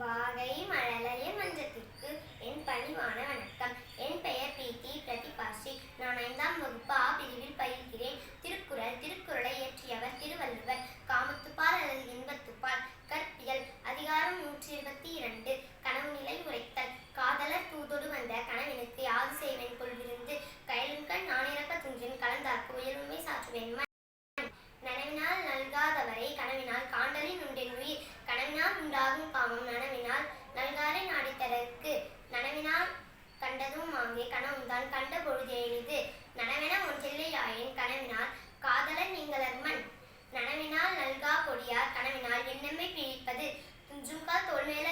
வாகை மழலைய மன்றத்திற்கு என் பணிவான வணக்கம். என் பெயர் பீதி பிரதிபாஷி நான் ஐந்தாம் வகுப்பு ஆ பிரிவில் பயில்கிறேன். திருக்குறள் திருக்குறளை இயற்றியவர் திருவள்ளுவர். காமத்துப்பால் அல்லது இன்பத்துப்பால். கற்பியல் அதிகாரம் நூற்றி இருபத்தி இரண்டு. கனவு நிலை உரைத்தல். காதலர் தூதொடு வந்த கனவினுக்கு யாது செய்வேன் கொள்விருந்து. கயலுங்கண் நானிறக்க துஞ்சின் கலந்தார்க்கு உயர்வுமை சாற்றுவேன். நனவினால் நல்காதவரை கனவினால் நல்காரை நனவினால் கண்டதும் ஆங்கே கனவும்தான் கண்ட பொழுது எளிது நனவென ஒன்றில்லையாயின் கனவினால் காதலன் நீங்களர்மன் நனவினால் நல்கா கொடியார் கனவினால் என்னமே பிழிப்பது? ஜுங்கா தோல்மேல